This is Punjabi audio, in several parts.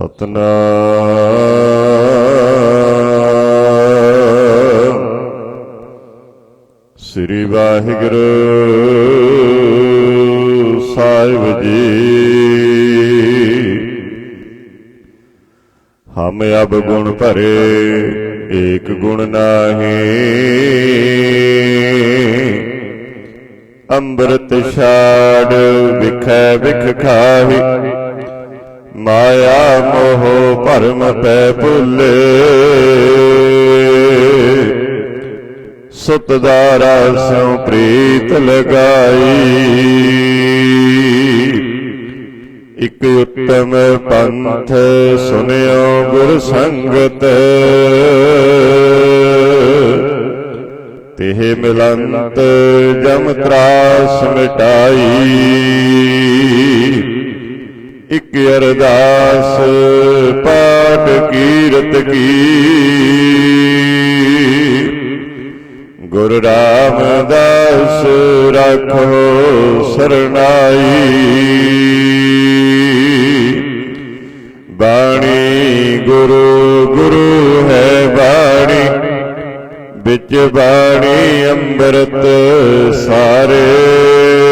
ਸਤਨਾਮ। ਸ੍ਰੀ ਵਾਹਿਗੁਰੂ ਸਾਹਿਬ ਜੀ। ਹਮ ਅਬ ਗੁਣ ਭਰੇ, ਏਕ ਗੁਣ ਨਾਹੀ। ਅੰਮ੍ਰਿਤ ਛਾੜ ਵਿਖੈ ਵਿਖ ਖਾਹੀ। ਮਾਇਆ ਮੋਹ ਭਰਮ ਪੈ ਭੁੱਲੇ। ਸੁਤ ਦਾਰਾ ਸਿਉ ਪ੍ਰੀਤ ਲਗਾਈ। ਇਕ ਉੱਤਮ ਪੰਥ ਸੁਨਿਓ ਗੁਰ ਸੰਗਤ। ਤਿਹ ਮਿਲੰਤ ਜਮ ਤਰਾਸ ਮਿਟਾਈ। ਇਕ ਅਰਦਾਸ, ਪਾਠ ਕੀਰਤ ਕੀ? ਗੁਰ ਰਾਮਦਾਸ ਰਾਖੋ ਸਰਨਾਈ। ਬਾਣੀ ਗੁਰੂ ਗੁਰੂ ਹੈ ਬਾਣੀ। ਵਿੱਚ ਬਾਣੀ ਅੰਮ੍ਰਿਤ ਸਾਰੇ।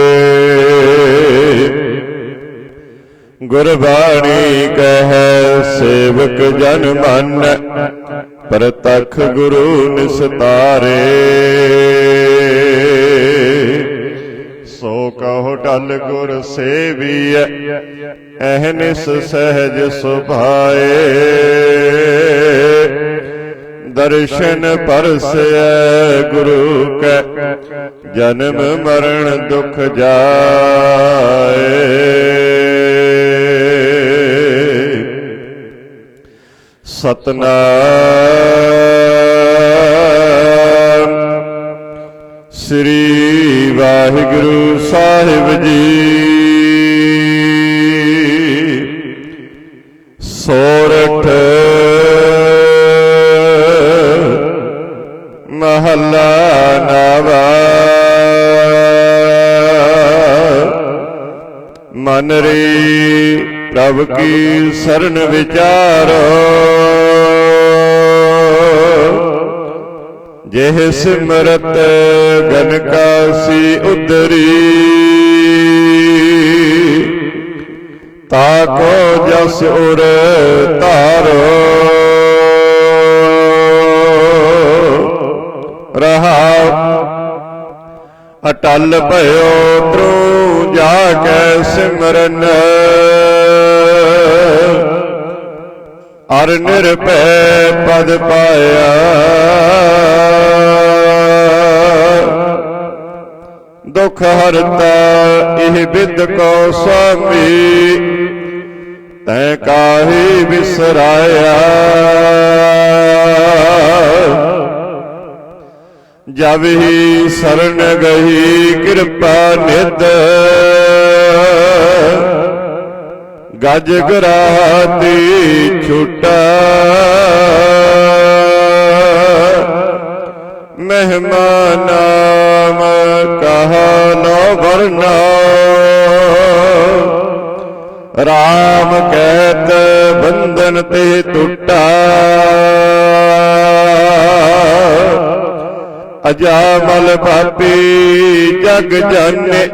ਗੁਰਬਾਣੀ ਕਹੈ, ਸੇਵਕ ਜਨ ਮਨ, ਪ੍ਰਤਖ ਗੁਰੂ ਨਿਸਤਾਰੇ। ਸੋ ਕਹੋ ਟਲ ਗੁਰ ਸੇਵੀਐ ਅਹਨਿਸ ਸਹਿਜ ਸੁਭਾਏ। ਦਰਸ਼ਨ ਪਰਸੈ ਗੁਰੂ ਕੈ, ਜਨਮ ਮਰਨ ਦੁਖ ਜਾਏ। ਸਤਨਾਮ। ਸ੍ਰੀ ਵਾਹਿਗੁਰੂ ਸਾਹਿਬ ਜੀ। ਸੋਰਠ ਮਹੱਲਾ ਨਵਾ। ਮਨ ਰੇ ਪ੍ਰਭ ਕੀ ਸਰਨ ਵਿਚਾਰੋ। ਜਿਹ ਸਿਮਰਤ ਗਨ ਕਾਸੀ ਉਦਰੀ ਤਾ ਕੋ ਜਸ ਉਰ ਧਾਰੋ। ਰਹਾਉ ਅਟਲ ਭਇਓ ਤਰੂ ਜਾ ਕੇ ਸਿਮਰਨ। ਅਰ ਨਿਰਭੈ ਪਦ ਪਾਇਆ। ਦੁਖ ਹਰਤਾ ਇਹ ਬਿਦ ਕੋ ਸੁਆਮੀ, ਤੈ ਕਾਹੀ ਵਿਸਰਾਇਆ ਜਬ ਹੀ ਸਰਨ ਗਈ ਕਿਰਪਾ ਨਿਧ ਗਜ ਗਰਾਤੀ ਛੁਟਾ। ਮਹਿਮਾ ਕਹਾ, ਨੋ ਵਰਨਾ। ਰਾਮ ਕਹਿਤ ਬੰਧਨ ਤੇ ਟੁੱਟਾ। ਅਜਾਮਲ ਪਾਪੀ ਜਗ ਜਾਣੇ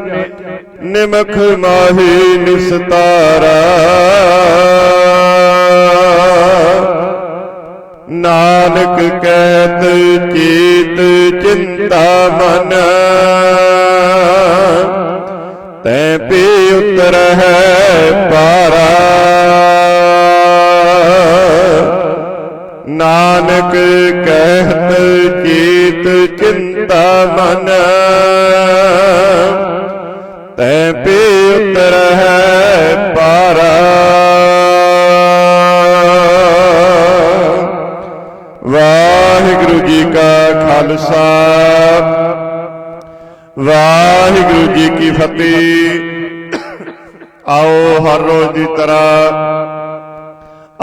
ਨਿਮਖ ਮਾਹੀ ਨਿਸਤਾਰਾ। ਨਾਨਕ ਕਹਿਤ ਚੀਤ ਚਿੰਤਾ ਮਨ। ਤੈ ਪੀ ਉਤਰ ਹੈ ਪਾਰਾ। ਨਾਨਕ ਕਹਿ ਜੀ ਆਓ ਹਰ ਰੋਜ਼ ਦੀ ਤਰ੍ਹਾਂ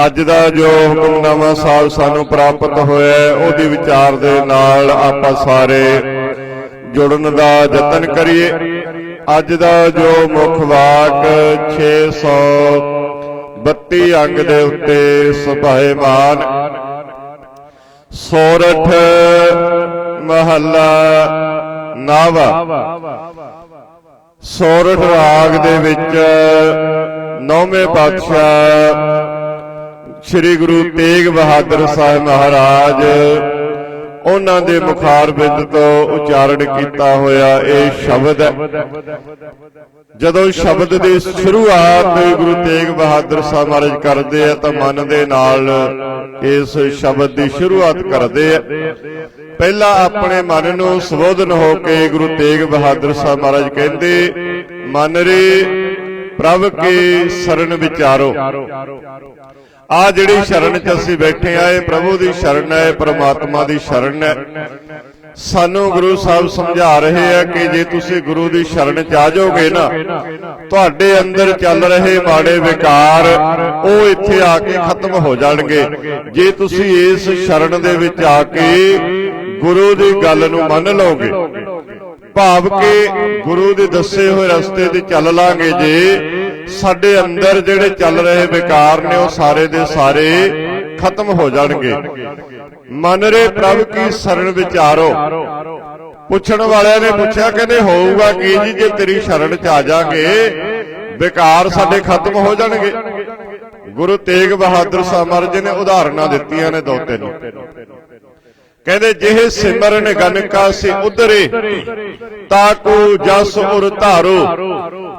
ਅੱਜ ਦਾ ਜੋ ਹੁਕਮਨਾਮਾ ਸਾਹਿਬ ਸਾਨੂੰ ਪ੍ਰਾਪਤ ਹੋਇਆ ਉਹਦੇ ਵਿਚਾਰ ਦੇ ਨਾਲ ਆਪਾਂ ਸਾਰੇ ਜੁੜਨ ਦਾ ਯਤਨ ਕਰੀਏ। ਅੱਜ ਦਾ ਜੋ ਮੁੱਖ ਵਾਕ 32 ਅੰਗ ਦੇ ਉੱਤੇ ਸੁਭਾਏਮਾਨ, ਸੋਰਠ ਮਹੱਲਾ ਨਾਵਾ। ਸੋਰਠ ਰਾਗ ਦੇ ਵਿੱਚ ਨੌਵੇਂ ਪਾਤਸ਼ਾਹ ਸ੍ਰੀ ਗੁਰੂ ਤੇਗ ਬਹਾਦਰ ਸਾਹਿਬ ਮਹਾਰਾਜ ਉਹਨਾਂ ਦੇ ਮੁਖਾਰ ਵਿੱਚ ਤੋਂ ਉਚਾਰਨ ਕੀਤਾ ਹੋਇਆ ਇਹ ਸ਼ਬਦ ਹੈ। ਜਦੋਂ ਸ਼ਬਦ ਦੀ ਸ਼ੁਰੂਆਤ ਗੁਰੂ ਤੇਗ ਬਹਾਦਰ ਸਾਹਿਬ ਮਹਾਰਾਜ ਕਰਦੇ ਆ ਤਾਂ ਮਨ ਦੇ ਨਾਲ ਇਸ ਸ਼ਬਦ ਦੀ ਸ਼ੁਰੂਆਤ ਕਰਦੇ ਆ। ਪਹਿਲਾਂ ਆਪਣੇ ਮਨ ਨੂੰ ਸੰਬੋਧਨ ਹੋ ਕੇ ਗੁਰੂ ਤੇਗ ਬਹਾਦਰ ਸਾਹਿਬ ਮਹਾਰਾਜ ਕਹਿੰਦੇ ਮਨ ਰੇ ਪ੍ਰਭ ਕੀ ਸ਼ਰਨ ਵਿਚਾਰੋ। ਆ ਜਿਹੜੀ ਸ਼ਰਨ ਚ ਅਸੀਂ ਬੈਠੇ ਆ ਇਹ ਪ੍ਰਭੂ ਦੀ ਸ਼ਰਨ ਹੈ ਪ੍ਰਮਾਤਮਾ ਦੀ ਸ਼ਰਨ ਹੈ। ਸਾਨੂੰ ਗੁਰੂ ਸਾਹਿਬ ਸਮਝਾ ਰਹੇ ਆ ਕਿ ਜੇ ਤੁਸੀਂ ਗੁਰੂ ਦੀ ਸ਼ਰਨ ਚ ਆ ਜਾਓਗੇ ਨਾ ਤੁਹਾਡੇ ਅੰਦਰ ਚੱਲ ਰਹੇ ਮਾੜੇ ਵਿਕਾਰ ਉਹ ਇੱਥੇ ਆ ਕੇ ਖਤਮ ਹੋ ਜਾਣਗੇ। ਜੇ ਤੁਸੀਂ ਇਸ ਸ਼ਰਨ ਦੇ ਵਿੱਚ ਆ ਕੇ ਗੁਰੂ ਦੀ ਗੱਲ ਨੂੰ ਮੰਨ ਲਓਗੇ। ਭਾਵ ਕਿ ਗੁਰੂ ਦੇ ਦੱਸੇ ਹੋਏ ਰਸਤੇ ਤੇ ਚੱਲ ਲਾਂਗੇ ਜੇ। ਸਾਡੇ ਅੰਦਰ ਜਿਹੜੇ ਚੱਲ ਰਹੇ ਵਿਕਾਰ ਨੇ ਉਹ ਸਾਰੇ ਦੇ ਸਾਰੇ ਖਤਮ ਹੋ ਜਾਣਗੇ। ਮਨ ਰੇ ਪ੍ਰਭ ਕੀ ਸ਼ਰਨ ਵਿਚਾਰੋ। ਪੁੱਛਣ ਵਾਲਿਆਂ ਨੇ ਪੁੱਛਿਆ ਕਹਿੰਦੇ, ਹੋਊਗਾ ਕੀ ਜੀ ਜੇ ਤੇਰੀ ਸ਼ਰਨ ਚ ਆ ਜਾਾਂਗੇ, ਵਿਕਾਰ ਸਾਡੇ ਖਤਮ ਹੋ ਜਾਣਗੇ। ਗੁਰੂ ਤੇਗ ਬਹਾਦਰ ਸਾਹਿਬ ਮਹਾਰਾਜ ਜੀ ਨੇ ਉਦਾਹਰਨਾਂ ਦਿੱਤੀਆਂ ਨੇ ਦੋ ਤਿੰਨ। ਕਹਿੰਦੇ ਜਿਹੇ ਸਿਮਰਨ ਗਨਕਾ ਸੀ ਉਧਰੇ ਤਾਕੂ ਜਸ ਉਰ ਧਾਰੋ।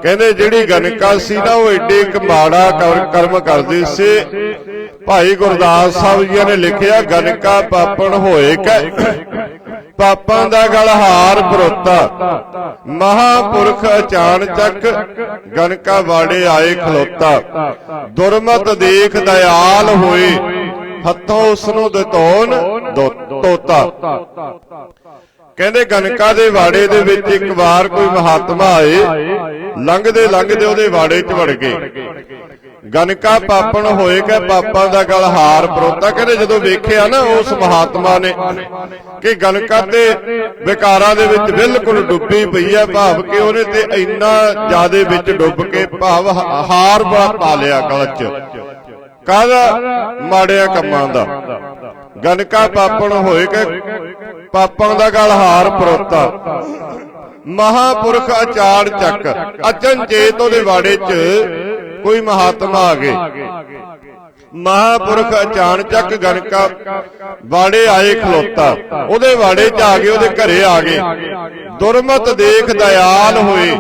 ਕਹਿੰਦੇ ਜਿਹੜੀ ਗਨਕਾ ਸੀ ਨਾ ਉਹ ਏਡੇ ਇੱਕ ਮਾੜਾ ਕਰ- ਕਰਮ ਕਰਦੀ ਸੀ। ਭਾਈ ਗੁਰਦਾਸ ਸਾਹਿਬ ਜੀ ਨੇ ਲਿਖਿਆ ਗਨਕਾ ਪਾਪਣ ਹੋਏ ਕੈ। ਪਾਪਾਂ ਦਾ ਗਲ ਹਾਰ ਪਰੋਤਾ। ਮਹਾਪੁਰਖ ਅਚਾਨ ਚੱਕ ਗਨਕਾ ਵਾੜੇ ਆਏ ਖਲੋਤਾ। ਦੁਰਮਤ ਦੇਖ ਦਇਆਲ ਹੋਏ। ਹੱਥੋਂ ਉਸ ਨੂੰ ਦਤੋਨ ਤੋਤਾ। ਕਹਿੰਦੇ ਗਨਕਾ ਦੇ ਵਾੜੇ ਦੇ ਵਿੱਚ ਇੱਕ ਵਾਰ ਕੋਈ ਮਹਾਤਮਾ ਆਏ, ਲੰਘਦੇ ਲੰਘਦੇ ਉਹਦੇ ਵਾੜੇ 'ਚ ਵੜ ਗਏ। ਗਨਕਾ ਪਾਪਣ ਹੋਏ ਕਿ, ਪਾਪਾਂ ਦਾ ਗਲ ਹਾਰ ਪਰੋਤਾ। ਕਹਿੰਦੇ ਜਦੋਂ ਵੇਖਿਆ ਨਾ ਉਸ ਮਹਾਤਮਾ ਨੇ ਕਿ ਗਨਕਾ ਤੇ ਵਿਕਾਰਾਂ ਦੇ ਵਿੱਚ ਬਿਲਕੁਲ ਡੁੱਬੀ ਪਈ ਹੈ, ਭਾਵ ਕਿ ਉਹਨੇ ਤੇ ਇੰਨਾ ਜ਼ਿਆਦੇ ਵਿੱਚ ਡੁੱਬ ਕੇ ਭਾਵ ਹਾਰ ਬੜਾ ਪਾ ਲਿਆ ਗਲ 'ਚ ਕਾਹਦਾ? ਮਾੜਿਆਂ ਕੰਮਾਂ ਦਾ। ਗਨਕਾ ਪਾਪਣ ਹੋਏ ਕਿ ਪਾਪਾਂ ਦਾ ਗਲ ਹਾਰ ਪਰੋਤਾ। ਮਹਾਪੁਰਖ ਆਚਾਰ ਚੱਕ। ਅਚਨਚੇਤ ਉਹਦੇ ਵਾੜੇ 'ਚ ਕੋਈ ਮਹਾਤਮਾ ਆ ਗਏ। ਮਹਾਪੁਰਖ ਅਚਾਨਚੱਕ ਗਨਕਾ ਬਾੜੇ ਆਏ ਖਲੋਤਾ। ਉਹਦੇ ਬਾੜੇ 'ਚ ਆ ਗਏ ਉਹਦੇ ਘਰੇ ਆ ਗਏ। ਦੁਰਮਤ ਦੇਖ ਦਇਆਲ ਹੋਏ।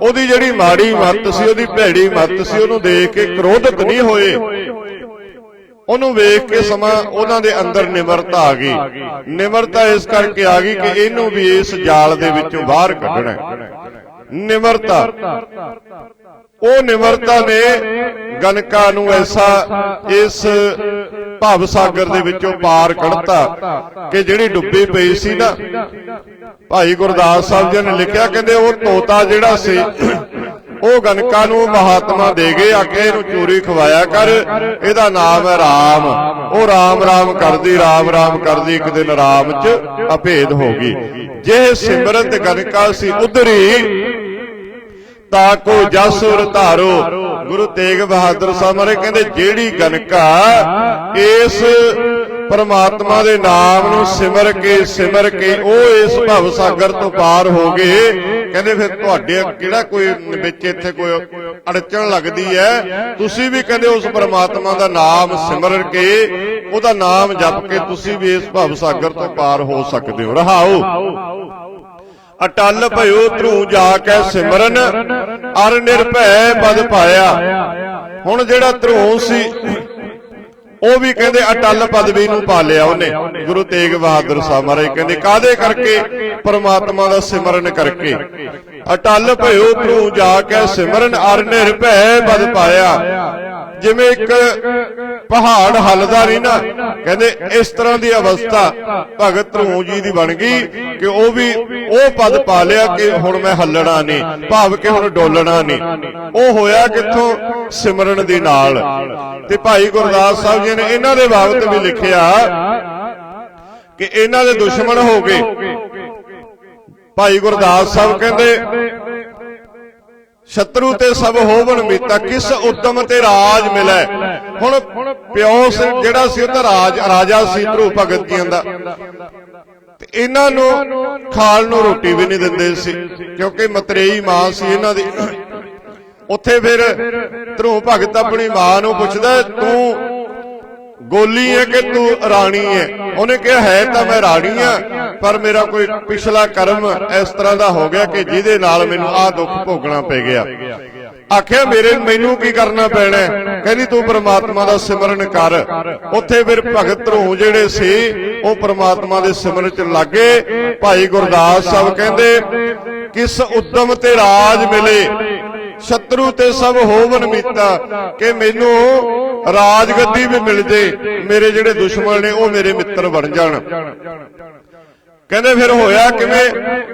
ਉਹਦੀ ਜਿਹੜੀ ਮਾੜੀ ਮੱਤ ਸੀ, ਉਹਦੀ ਭੈੜੀ ਮੱਤ ਸੀ, ਉਹਨੂੰ ਦੇਖ ਕੇ ਕ੍ਰੋਧਿਤ ਨਹੀਂ ਹੋਏ। ਉਹਨੂੰ ਵੇਖ ਕੇ ਸਮਾਂ ਉਹਨਾਂ ਦੇ ਅੰਦਰ ਨਿਮਰਤਾ ਆ ਗਈ। ਨਿਮਰਤਾ ਇਸ ਕਰਕੇ ਆ ਗਈ ਕਿ ਇਹਨੂੰ ਵੀ ਇਸ ਜਾਲ ਦੇ ਵਿੱਚੋਂ ਬਾਹਰ ਕੱਢਣਾ ਨਿਮਰਤਾ। ਉਹ ਨਿਮਰਤਾ ਨੇ ਗਨਕਾ ਨੂੰ ਐਸਾ ਇਸ ਭਵ ਸਾਗਰ ਦੇ ਵਿੱਚੋਂ ਪਾਰ ਕੱਢਤਾ ਕਿ ਜਿਹੜੀ ਡੁੱਬੀ ਪਈ ਸੀ ਨਾ ਭਾਈ ਗੁਰਦਾਸ ਸਾਹਿਬ ਜੀ ਨੇ ਲਿਖਿਆ, ਕਹਿੰਦੇ ਉਹ ਤੋਤਾ ਜਿਹੜਾ ਸੀ, ਉਹ ਗਨਕਾ ਨੂੰ ਮਹਾਤਮਾ ਦੇ ਗਏ, ਆ ਇਹਨੂੰ ਚੂਰੀ ਖਵਾਇਆ ਕਰ, ਇਹਦਾ ਨਾਮ ਹੈ ਰਾਮ। ਉਹ ਰਾਮ ਰਾਮ ਕਰਦੀ, ਰਾਮ ਰਾਮ ਕਰਦੀ, ਇੱਕ ਦਿਨ ਰਾਮ ਚ ਅਭੇਦ ਹੋ ਗਈ। ਜੇ ਸਿਮਰਤ ਗਨਕਾ ਸੀ ਉਧਰੀ ਤਾਕੋ ਜਸੁਰ ਧਾਰੋ, ਗੁਰੂ ਤੇਗ ਬਹਾਦਰ ਸਾਹਿਬ ਮਹਾਰਾਜ ਕਹਿੰਦੇ, ਜਿਹੜੀ ਗਨਕਾ ਇਸ ਪਰਮਾਤਮਾ ਦੇ ਨਾਮ ਨੂੰ ਸਿਮਰ ਕੇ ਸਿਮਰ ਕੇ ਉਹ ਇਸ ਭਵ ਸਾਗਰ ਤੋਂ ਪਾਰ ਹੋ ਗਏ। ਕਹਿੰਦੇ ਫਿਰ ਤੁਹਾਡੇ ਕਿਹੜਾ ਕੋਈ ਵਿੱਚ ਇੱਥੇ ਕੋਈ ਅੜਚਣ ਲੱਗਦੀ ਹੈ? ਤੁਸੀਂ ਵੀ ਕਹਿੰਦੇ ਉਸ ਪਰਮਾਤਮਾ ਦਾ ਨਾਮ ਸਿਮਰ ਕੇ, ਉਹਦਾ ਨਾਮ ਜਪ ਕੇ ਤੁਸੀਂ ਵੀ ਇਸ ਭਵ ਸਾਗਰ ਤੋਂ ਪਾਰ ਹੋ ਸਕਦੇ ਹੋ। ਰਹਾਓ। ਅਟਲ ਭਇਓ ਧਰੂ ਜਾ ਕੇ ਸਿਮਰਨ, ਅਰ ਨਿਰਭੈ ਪਦ ਪਾਇਆ। ਹੁਣ ਜਿਹੜਾ ਧਰੂ ਸੀ ਉਹ ਵੀ ਕਹਿੰਦੇ ਅਟਲ ਪਦਵੀ ਨੂੰ ਪਾ ਲਿਆ ਉਹਨੇ। ਗੁਰੂ ਤੇਗ ਬਹਾਦਰ ਸਾਹਿਬ ਮਹਾਰਾਜ ਕਹਿੰਦੇ ਕਾਦੇ ਕਰਕੇ? ਪਰਮਾਤਮਾ ਦਾ ਸਿਮਰਨ ਕਰਕੇ। ਅਟਲ ਭਇਓ ਧਰੂ ਜਾ ਕੇ ਸਿਮਰਨ ਅਰ ਨਿਰਭੈ ਪਦ ਪਾਇਆ। ਜਿਵੇਂ ਇੱਕ ਪਹਾੜ ਹਲਦਾ ਨਹੀਂ ਨਾ। ਕਹਿੰਦੇ ਇਸ ਤਰ੍ਹਾਂ ਦੀ ਅਵਸਥਾ ਭਗਤ ਧਰੂ ਜੀ ਦੀ ਬਣ ਗਈ ਕਿ ਉਹ ਵੀ ਉਹ ਪਦ ਪਾ ਲਿਆ ਕਿ ਹੁਣ ਮੈਂ ਹੱਲਣਾ ਨਹੀਂ ਭਾਵ ਕਿ ਹੁਣ ਡੋਲਣਾ ਨਹੀਂ ਉਹ ਹੋਇਆ ਕਿੱਥੋਂ? ਸਿਮਰਨ ਦੇ ਨਾਲ। ਤੇ ਭਾਈ ਗੁਰਦਾਸ ਸਾਹਿਬ ਜੀ ਨੇ ਇਹਨਾਂ ਦੇ ਬਾਬਤ ਵੀ ਲਿਖਿਆ ਕਿ ਇਹਨਾਂ ਦੇ ਦੁਸ਼ਮਣ ਹੋ ਗਏ। ਭਾਈ ਗੁਰਦਾਸ ਸਾਹਿਬ ਕਹਿੰਦੇ, ਸ਼ਤਰੂ ਤੇ ਸਭ ਹੋਵਣ ਮੀਤਾ, ਕਿਸ ਉਦਮ ਤੇ ਰਾਜ ਮਿਲੈ? ਹੁਣ ਪਿਓ ਜਿਹੜਾ ਸੀ ਉਹ ਤਾਂ ਰਾਜ, ਰਾਜਾ ਸੀ ਧਰੂ ਭਗਤ ਜੀਆਂ ਦਾ। ਤੇ ਇਹਨਾਂ ਨੂੰ ਖਾਲ ਨੂੰ ਰੋਟੀ ਵੀ ਨਹੀਂ ਦਿੰਦੇ ਸੀ, ਕਿਉਂਕਿ ਮਤਰੇਈ ਮਾਂ ਸੀ ਇਹਨਾਂ ਦੀ। ਉੱਥੇ ਫਿਰ ਧਰੂ ਭਗਤ ਆਪਣੀ ਮਾਂ ਨੂੰ ਪੁੱਛਦਾ, ਤੂੰ ਗੋਲੀ ਹੈ ਕਿ ਤੂੰ ਰਾਣੀ ਹੈ? ਉਹਨੇ ਕਿਹਾ, ਹੈ ਤਾਂ ਮੈਂ ਰਾਣੀ ਆ ਪਰ ਮੇਰਾ ਕੋਈ ਪਿਛਲਾ ਕਰਮ ਇਸ ਤਰ੍ਹਾਂ ਦਾ ਹੋ ਗਿਆ ਕਿ ਜਿਹਦੇ ਨਾਲ ਮੈਨੂੰ ਆਹ ਦੁੱਖ ਭੋਗਣਾ ਪੈ ਗਿਆ। ਆਖਿਆ, ਮੇਰੇ ਮੈਨੂੰ ਕੀ ਕਰਨਾ ਪੈਣਾ ਕਹਿੰਦੀ, ਤੂੰ ਪ੍ਰਮਾਤਮਾ ਦਾ ਸਿਮਰਨ ਕਰ। ਉੱਥੇ ਫਿਰ ਭਗਤ ਧਰੂ ਜਿਹੜੇ ਸੀ, ਉਹ ਪ੍ਰਮਾਤਮਾ ਦੇ ਸਿਮਰਨ ਚ ਲੱਗੇ। ਭਾਈ ਗੁਰਦਾਸ ਸਾਹਿਬ ਕਹਿੰਦੇ, ਕਿਸ ਉਦਮ ਤੇ ਰਾਜ ਮਿਲੇ? ਸ਼ਤਰੂ ਤੇ ਸਭ ਹੋਵਨ ਮੀਤਾ, ਕਿ ਮੈਨੂੰ ਰਾਜ ਗੱਦੀ ਵੀ ਮਿਲ ਜੇ, ਮੇਰੇ ਜਿਹੜੇ ਦੁਸ਼ਮਣ ਨੇ, ਉਹ ਮੇਰੇ ਮਿੱਤਰ ਬਣ ਜਾਣ। ਕਹਿੰਦੇ ਫਿਰ ਹੋਇਆ ਕਿਵੇਂ?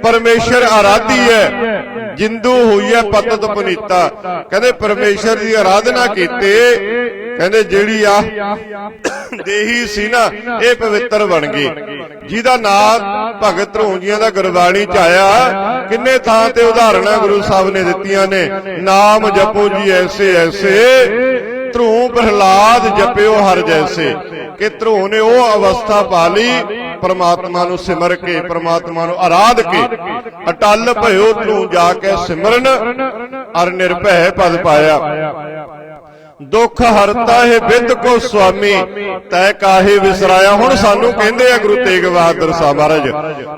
ਪਰਮੇਸ਼ਰ ਆਰਾਧੀ ਹੈ, ਜਿੰਦੂ ਹੋਈ ਹੈ ਪਤਤ ਪੁਨੀਤਾ। ਕਹਿੰਦੇ ਪਰਮੇਸ਼ਰ ਦੀ ਆਰਾਧਨਾ ਕੀਤੇ ਕਹਿੰਦੇ ਜਿਹੜੀ ਆ ਦੇਹੀ ਸੀ ਨਾ, ਇਹ ਪਵਿੱਤਰ ਬਣ ਗਈ। ਜਿਹਦਾ ਨਾਮ ਭਗਤ ਰੋਂਜੀਆਂ ਦਾ ਗੁਰਬਾਣੀ ਚ ਆਇਆ, ਕਿੰਨੇ ਥਾਂ ਤੇ ਉਦਾਹਰਣਾਂ ਗੁਰੂ ਸਾਹਿਬ ਨੇ ਦਿੱਤੀਆਂ ਨੇ। ਨਾਮ ਜਪੋ ਜੀ ਐਸੇ ਐਸੇ, ਧਰੂ ਪ੍ਰਹਲਾਦ ਜਪਿਓ ਹਰ ਜੈਸੇ। ਕਿ ਧਰੂ ਨੇ ਉਹ ਅਵਸਥਾ ਪਾ ਲਈ, ਪਰਮਾਤਮਾ ਨੂੰ ਸਿਮਰ ਕੇ, ਪਰਮਾਤਮਾ ਨੂੰ ਆਰਾਧ ਕੇ। ਅਟਲ ਭਇਓ ਧਰੂ ਜਾ ਕੇ ਸਿਮਰਨ, ਅਰ ਨਿਰਭੈ ਪਦ ਪਾਇਆ। ਦੁੱਖ ਹਰਤਾ ਹੈ ਵਿਦ ਕੋ ਸੁਆਮੀ। ਤੈ ਕਾਹੇ ਵਿਸਰਾਇਆ? ਹੁਣ ਸਾਨੂੰ ਕਹਿੰਦੇ ਆ ਗੁਰੂ ਤੇਗ ਬਹਾਦਰ ਸਾਹਿਬ ਮਹਾਰਾਜ,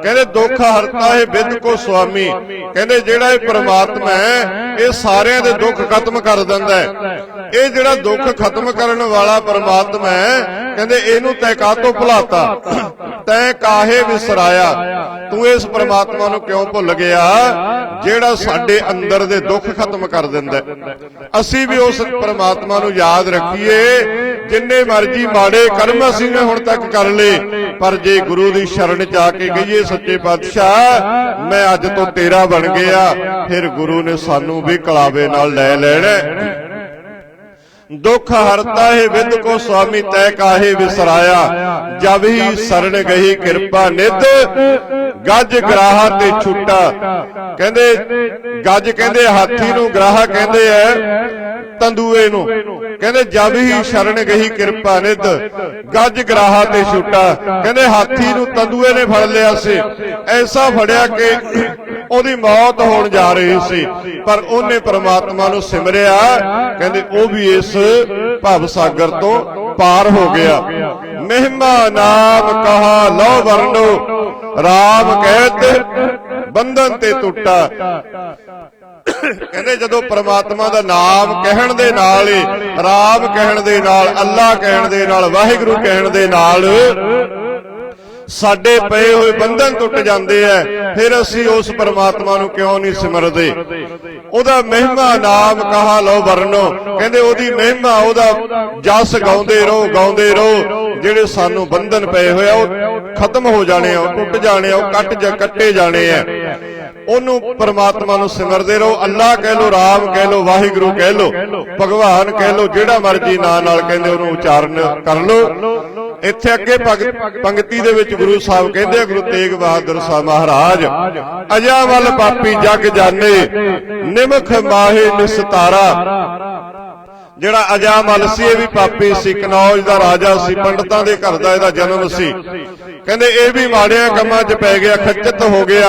ਕਹਿੰਦੇ ਦੁੱਖ ਹਰਤਾ ਹੈ ਵਿਦ ਕੋ ਸੁਆਮੀ। ਕਹਿੰਦੇ ਜਿਹੜਾ ਇਹ ਪ੍ਰਮਾਤਮਾ ਹੈ, ਇਹ ਸਾਰਿਆਂ ਦੇ ਦੁੱਖ ਖਤਮ ਕਰ ਦਿੰਦਾ ਹੈ। ਇਹ ਜਿਹੜਾ ਦੁੱਖ ਖਤਮ ਕਰਨ ਵਾਲਾ ਪ੍ਰਮਾਤਮਾ ਹੈ, ਕਹਿੰਦੇ ਇਹਨੂੰ ਤੈ ਕਾਹਤੋਂ ਭੁਲਾਤਾ? ਤੈ ਕਾਹੇ ਵਿਸਰਾਇਆ? ਤੂੰ ਇਸ ਪ੍ਰਮਾਤਮਾ ਨੂੰ ਕਿਉਂ ਭੁੱਲ ਗਿਆ? ਜਿਹੜਾ ਸਾਡੇ ਅੰਦਰ ਦੇ ਦੁੱਖ ਖਤਮ ਕਰ ਦਿੰਦਾ ਅਸੀਂ ਵੀ ਉਸ ਪ੍ਰਮਾਤਮਾ ਨੂੰ ਯਾਦ ਰੱਖੀਏ, ਜਿੰਨੇ ਮਰਜ਼ੀ ਮਾੜੇ ਕਰਮ ਅਸੀਂ ਨੇ ਹੁਣ ਤੱਕ ਕਰ ਲਏ, ਪਰ ਜੇ ਗੁਰੂ ਦੀ ਸ਼ਰਨ ਚ ਆ ਕੇ ਗਈਏ ਸੱਚੇ ਪਾਤਸ਼ਾਹ, ਮੈਂ ਅੱਜ ਤੋਂ ਤੇਰਾ ਬਣ ਗਿਆ, ਫਿਰ ਗੁਰੂ ਨੇ ਸਾਨੂੰ ਵੀ ਕਲਾਵੇ ਨਾਲ ਲੈ ਲੈਣਾ। ਦੁੱਖ ਹਰਤਾ ਹੈ ਵਿਦ ਕੋ ਸੁਆਮੀ ਤੈ ਕਾਹੇ ਵਿਸਰਾਇਆ। ਜਬ ਹੀ ਸਰਣ ਗਈ ਕਿਰਪਾ ਨਿਧ, ਗੱਜ ਗਰਾਹਾ ਤੇ ਛੁੱਟਾ। ਕਹਿੰਦੇ, ਗੱਜ ਕਹਿੰਦੇ ਹਾਥੀ ਨੂੰ, ਗਰਾਹਾ ਕਹਿੰਦੇ ਐ ਤੰਦੂਏ ਨੂੰ। ਕਹਿੰਦੇ, ਜਬ ਹੀ ਸ਼ਰਨ ਗਈ ਕਿਰਪਾ ਨਿਧ, ਗੱਜ ਗਰਾਹਾ ਤੇ ਛੁੱਟਾ। ਕਹਿੰਦੇ ਹਾਥੀ ਨੂੰ ਤੰਦੂਏ ਨੇ ਫੜ ਲਿਆ ਸੀ। ਐਸਾ ਫੜਿਆ ਕਿ ਉਹਦੀ ਮੌਤ ਹੋਣ ਜਾ ਰਹੀ ਸੀ, ਪਰ ਉਹਨੇ ਪ੍ਰਮਾਤਮਾ ਨੂੰ ਸਿਮਰਿਆ। ਕਹਿੰਦੇ, ਉਹ ਵੀ ਇਸ ਭਵ ਸਾਗਰ ਤੋਂ ਪਾਰ ਹੋ ਗਿਆ। ਮਹਿਮਾ ਨਾਮ ਕਹਾ ਲੋ ਵਰਨੋ RAM ਕਹਿਤ ਬੰਧਨ ਤੇ ਟੁੱਟਾ। ਕਹਿੰਦੇ, ਜਦੋਂ ਪ੍ਰਮਾਤਮਾ ਦਾ ਨਾਮ ਕਹਿਣ ਦੇ ਨਾਲ ਹੀ, ਰਾਮ ਕਹਿਣ ਦੇ ਨਾਲ, ਅੱਲਾ ਕਹਿਣ ਦੇ ਨਾਲ, ਵਾਹਿਗੁਰੂ ਕਹਿਣ ਦੇ ਨਾਲ ਸਾਡੇ ਪਏ ਹੋਏ ਬੰਧਨ ਟੁੱਟ ਜਾਂਦੇ ਐ, ਫਿਰ ਅਸੀਂ ਉਸ ਪਰਮਾਤਮਾ ਨੂੰ ਕਿਉਂ ਨਹੀਂ ਸਿਮਰਦੇ? ਉਹਦਾ ਮਹਿਮਾ ਨਾਮ ਕਹਾ ਲੋ ਵਰਨੋ। ਕਹਿੰਦੇ ਉਹਦੀ ਮਹਿਮਾ, ਉਹਦਾ ਜਸ ਗਾਉਂਦੇ ਰਹੋ ਗਾਉਂਦੇ ਰਹੋ। ਜਿਹੜੇ ਸਾਨੂੰ ਬੰਧਨ ਪਏ ਹੋਏ ਆ, ਉਹ ਖਤਮ ਹੋ ਜਾਣੇ ਆ, ਉਹ ਟੁੱਟ ਜਾਣੇ ਆ, ਉਹ ਕੱਟ ਜਾ, ਕੱਟੇ ਜਾਣੇ ਆ। ਉਹਨੂੰ ਪਰਮਾਤਮਾ ਨੂੰ ਸਿਮਰਦੇ ਰਹੋ। ਅੱਲਾ ਕਹਿ ਲੋ ਰਾਮ ਕਹਿ ਲੋ ਵਾਹਿਗੁਰੂ ਕਹਿ ਲੋ ਭਗਵਾਨ ਕਹਿ ਲੋ ਜਿਹੜਾ ਮਰਜ਼ੀ ਨਾਂ ਨਾਲ ਕਹਿੰਦੇ ਉਹਨੂੰ ਉਚਾਰਨ ਕਰ ਲੋ ਇੱਥੇ ਅੱਗੇ ਭਗਤ- ਪੰਕਤੀ ਦੇ ਵਿੱਚ ਗੁਰੂ ਸਾਹਿਬ ਕਹਿੰਦੇ ਆ, ਗੁਰੂ ਤੇਗ ਬਹਾਦਰ ਸਾਹਿਬ ਮਹਾਰਾਜ ਅਜਾ ਵੱਲ ਪਾਪੀ ਜਗ ਜਾਣੇ ਨਿਮਖ ਮਾਹੇ ਨਿਸਤਾਰਾ ਜਿਹੜਾ ਅਜਾਮਲ ਸੀ ਇਹ ਵੀ ਪਾਪੀ ਸੀ, ਕਨੌਜ ਦਾ ਰਾਜਾ ਸੀ, ਪੰਡਤਾਂ ਦੇ ਘਰ ਦਾ ਇਹਦਾ ਜਨਮ ਸੀ। ਕਹਿੰਦੇ ਇਹ ਵੀ ਮਾੜਿਆਂ ਕੰਮਾਂ 'ਚ ਪੈ ਗਿਆ ਖੱਚਤ ਹੋ ਗਿਆ।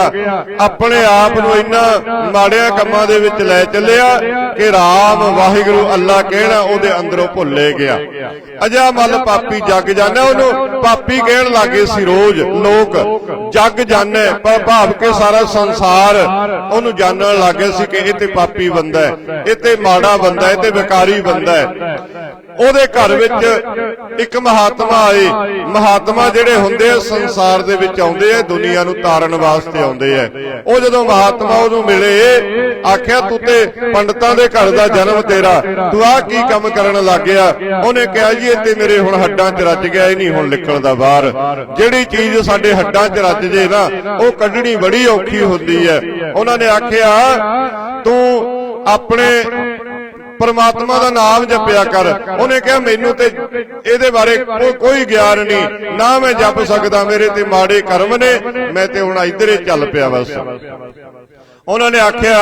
ਆਪਣੇ ਆਪ ਨੂੰ ਇੰਨਾ ਮਾੜਿਆਂ ਕੰਮਾਂ ਦੇ ਵਿੱਚ ਲੈ ਚੱਲਿਆ ਕਿ ਰਾਮ ਵਾਹਿਗੁਰੂ ਅੱਲਾ ਕਹਿਣਾ, ਉਹਦੇ ਅੰਦਰੋਂ ਭੁੱਲੇ ਗਿਆ। ਅਜਾ ਅਜਾਮਲ ਪਾਪੀ ਜੱਗ ਜਾਣਾ ਉਹਨੂੰ ਪਾਪੀ ਕਹਿਣ ਲੱਗੇ ਸੀ ਰੋਜ਼, ਲੋਕ, ਜੱਗ ਜਾਣੇ ਪਰ ਭਾਵ ਕੇ ਸਾਰਾ ਸੰਸਾਰ ਉਹਨੂੰ ਜਾਣਨ ਲੱਗੇ ਸੀ ਕਿ ਇਹ ਤੇ ਪਾਪੀ ਬੰਦਾ ਹੈ, ਇਹ ਤੇ ਮਾੜਾ ਬੰਦਾ ਹੈ, ਇਹ ਤੇ ਵਿਕਾਰੀ ਬੰਦਾ ਹੈ। ਉਹਦੇ ਘਰ ਵਿੱਚ ਇੱਕ ਮਹਾਤਮਾ ਆਏ। ਮਹਾਤਮਾ ਜਿਹੜੇ ਹੁੰਦੇ ਆ, ਸੰਸਾਰ ਦੇ ਵਿੱਚ ਆਉਂਦੇ ਆ, ਦੁਨੀਆ ਨੂੰ ਤਾਰਨ ਵਾਸਤੇ ਆਉਂਦੇ ਆ। ਉਹ ਜਦੋਂ ਮਹਾਤਮਾ ਉਹਨੂੰ ਮਿਲੇ, ਆਖਿਆ, ਤੂੰ ਤੇ ਪੰਡਤਾਂ ਦੇ ਘਰ ਦਾ ਜਨਮ ਤੇਰਾ। ਤੂੰ ਆ ਕੀ ਕੰਮ ਕਰਨ ਲੱਗ ਗਿਆ ਉਹਨੇ ਕਿਹਾ, ਜੀ ਇਹ ਤੇ ਮੇਰੇ ਹੁਣ ਹੱਡਾਂ 'ਚ ਰਚ ਗਿਆ, ਇਹ ਨਹੀਂ ਹੁਣ ਦਾ ਬਾਹਰ। ਜਿਹੜੀ ਚੀਜ਼ ਸਾਡੇ ਹੱਡਾਂ 'ਚ ਰਚ ਜੇ ਨਾ, ਉਹ ਕੱਢਣੀ ਬੜੀ ਔਖੀ ਹੁੰਦੀ ਹੈ। ਉਹਨਾਂ ਨੇ ਆਖਿਆ, ਤੂੰ ਆਪਣੇ ਪਰਮਾਤਮਾ ਦਾ ਨਾਮ ਜਪਿਆ ਕਰ। ਉਹਨੇ ਕਿਹਾ ਮੈਨੂੰ ਤੇ ਇਹਦੇ ਬਾਰੇ ਕੋਈ ਗਿਆਨ ਨਹੀਂ। ਨਾ ਮੈਂ ਜਪ ਸਕਦਾ ਮੇਰੇ ਤੇ ਮਾੜੇ ਕਰਮ ਨੇ। ਮੈਂ ਤੇ ਹੁਣ ਇੱਧਰੇ ਚੱਲ ਪਿਆ ਬਸ। ਉਹਨਾਂ ਨੇ ਆਖਿਆ,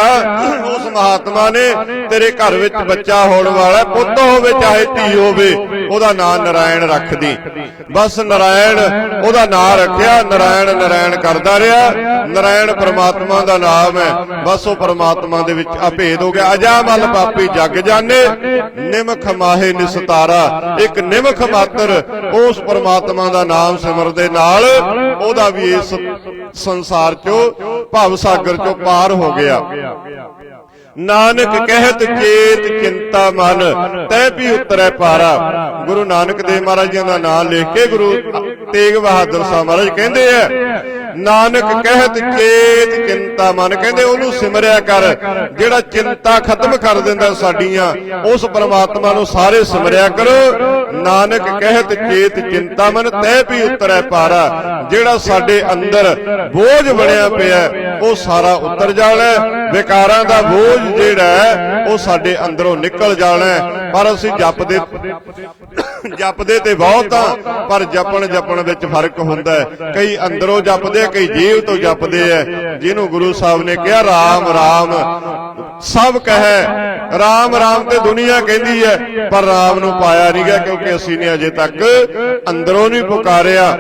ਉਸ ਮਹਾਤਮਾ ਨੇ ਤੇਰੇ ਘਰ ਵਿੱਚ ਬੱਚਾ ਹੋਣ ਵਾਲਾ ਪੁੱਤ ਹੋਵੇ, ਚਾਹੇ ਧੀ ਹੋਵੇ, ਉਹਦਾ ਨਾਮ ਨਰਾਇਣ ਰੱਖਦੀ। ਬਸ ਨਰਾਇਣ ਉਹਦਾ ਨਾਮ ਰੱਖਿਆ, ਨਰਾਇਣ ਨਰਾਇਣ ਕਰਦਾ ਰਿਹਾ, ਨਰਾਇਣ ਪਰਮਾਤਮਾ ਦਾ ਨਾਮ ਹੈ। ਬਸ ਉਹ ਪਰਮਾਤਮਾ ਦੇ ਵਿੱਚ ਅਭੇਦ ਹੋ ਗਿਆ। ਅਜਾ ਮਲ ਪਾਪੀ ਜਗ ਜਾਣੇ, ਨਿਮਖ ਮਾਹੇ ਨਿਸਤਾਰਾ। ਇੱਕ ਨਿਮਖ ਮਾਤਰ ਉਸ ਪਰਮਾਤਮਾ ਦਾ ਨਾਮ ਸਿਮਰ ਦੇ ਨਾਲ ਉਹਦਾ ਵੀ ਇਸ ਸੰਸਾਰ ਚੋਂ, ਭਵ ਸਾਗਰ ਚੋਂ ਪਾਰ ਹੋ ਗਿਆ। ਨਾਨਕ ਕਹਿਤ ਚੇਤ ਚਿੰਤਾ ਮਨ, ਤੈ ਵੀ ਉਤਰੈ ਪਾਰਾ। ਗੁਰੂ ਨਾਨਕ ਦੇਵ ਮਹਾਰਾਜ ਜੀ ਦਾ ਨਾਮ ਲਿਖ ਕੇ ਗੁਰੂ ਤੇਗ ਬਹਾਦਰ ਸਾਹਿਬ ਮਹਾਰਾਜ ਕਹਿੰਦੇ ਆ, ਨਾਨਕ ਕਹਿਤ ਚੇਤ ਚਿੰਤਾ ਮਨ, ਕਹਿੰਦੇ ਉਹਨੂੰ ਸਿਮਰਿਆ ਕਰ, ਜਿਹੜਾ ਚਿੰਤਾ ਖਤਮ ਕਰ ਦਿੰਦਾ ਸਾਡੀਆਂ, ਉਸ ਪਰਮਾਤਮਾ ਨੂੰ ਸਾਰੇ ਸਿਮਰਿਆ ਕਰੋ। ਨਾਨਕ ਕਹਿਤ ਚੇਤ ਚਿੰਤਾ ਮਨ, ਤੈ ਵੀ ਉਤਰੈ ਪਾਰਾ। ਜਿਹੜਾ ਸਾਡੇ ਅੰਦਰ ਬੋਝ ਬਣਿਆ ਪਿਆ ਉਹ ਸਾਰਾ ਉਤਰ ਜਾਣਾ ਵਿਕਾਰਾਂ ਦਾ ਬੋਝ ਜਿਹੜਾ ਹੈ, ਉਹ ਸਾਡੇ ਅੰਦਰੋਂ ਨਿਕਲ ਜਾਣਾ ਪਰ ਅਸੀਂ ਜਪਦੇ ਜਪਦੇ ਤੇ ਬਹੁਤ ਆ ਪਰ ਜਪਣ ਜਪਣ ਵਿੱਚ ਫ਼ਰਕ ਹੁੰਦਾ ਹੈ। ਕਈ ਅੰਦਰੋਂ ਜਪਦੇ ਆ, ਕਈ ਜੀਵ ਤੋਂ ਜਪਦੇ ਆ। ਜਿਹਨੂੰ ਗੁਰੂ ਸਾਹਿਬ ਨੇ ਕਿਹਾ ਰਾਮ ਰਾਮ। ਸਭ ਕਹੇ ਰਾਮ ਰਾਮ ਤੇ ਦੁਨੀਆ ਕਹਿੰਦੀ ਹੈ। ਪਰ ਰਾਮ ਨੂੰ ਪਾਇਆ ਨਹੀਂ ਗਿਆ ਕਿਉਂਕਿ ਅਸੀਂ ਨੇ ਅਜੇ ਤੱਕ ਅੰਦਰੋਂ ਨਹੀਂ ਪੁਕਾਰਿਆ।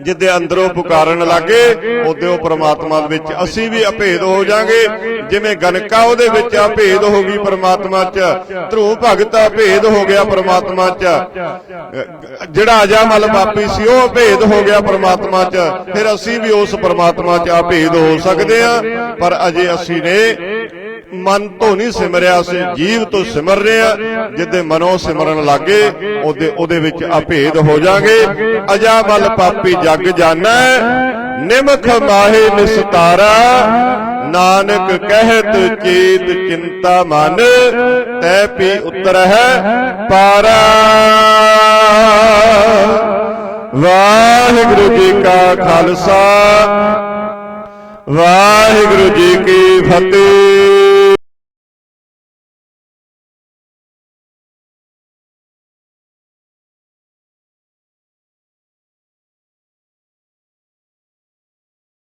ਜਿੱਦੇ ਅੰਦਰੋਂ ਪੁਕਾਰਨ ਲੱਗੇ, ਉਹਦੇ ਉਹ ਪ੍ਰਮਾਤਮਾ ਦੇ ਵਿੱਚ ਅਸੀਂ ਵੀ ਅਭੇਦ ਹੋ ਜਾਾਂਗੇ। ਜਿਵੇਂ ਗਨਕਾ ਉਹਦੇ ਵਿੱਚ ਅਭੇਦ ਹੋ ਗਈ ਪ੍ਰਮਾਤਮਾ 'ਚ, ਧਰੂ ਭਗਤ ਅਭੇਦ ਹੋ ਗਿਆ ਪ੍ਰਮਾਤਮਾ 'ਚ। ਜਿਹੜਾ ਅਜਾਮਲ ਪਾਪੀ ਸੀ, ਉਹ ਅਭੇਦ ਹੋ ਗਿਆ ਪ੍ਰਮਾਤਮਾ 'ਚ। ਫਿਰ ਅਸੀਂ ਵੀ ਉਸ ਪ੍ਰਮਾਤਮਾ 'ਚ ਅਭੇਦ ਹੋ ਸਕਦੇ ਆ ਪਰ ਅਜੇ ਅਸੀਂ ਨੇ ਮਨ ਤੋਂ ਨਹੀਂ ਸਿਮਰਿਆ ਅਸੀਂ ਜੀਵ ਤੋਂ ਸਿਮਰ ਰਹੇ ਆ ਜਿੱਦੇ ਮਨੋਂ ਸਿਮਰਨ ਲੱਗੇ, ਉਹਦੇ ਉਹਦੇ ਵਿੱਚ ਅਭੇਦ ਹੋ ਜਾਾਂਗੇ। ਅਜਾ ਮਲ ਪਾਪੀ ਜਗ ਜਾਣੈ, ਨਿਮਖ ਮਾਹੇ ਨਿਸਤਾਰਾ। ਨਾਨਕ ਕਹਿਤ ਚੇਤ ਚਿੰਤਾ ਮਨ, ਤੈ ਪੀ ਉਤਰ ਹੈ ਪਾਰਾ। ਵਾਹਿਗੁਰੂ ਜੀ ਕਾ ਖਾਲਸਾ, ਵਾਹਿਗੁਰੂ ਜੀ ਕੀ ਫਤਿਹ।